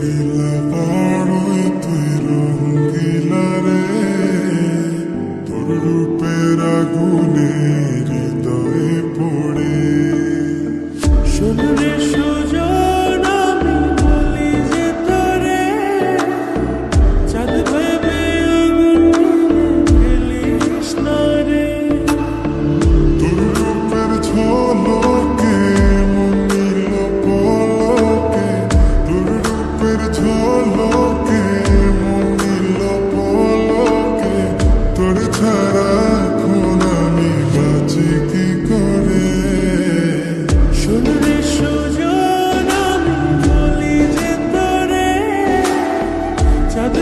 রঙ্গিলা পাড়ো তুই রঙ্গিলা রে তোর রূপের আগুনে পলকে মনিল পলকে তোর ছাড়া এখন আমি বাঁচি কি করে? শুনবি সুজন, আমি বলি যে তোরে, চাঁদ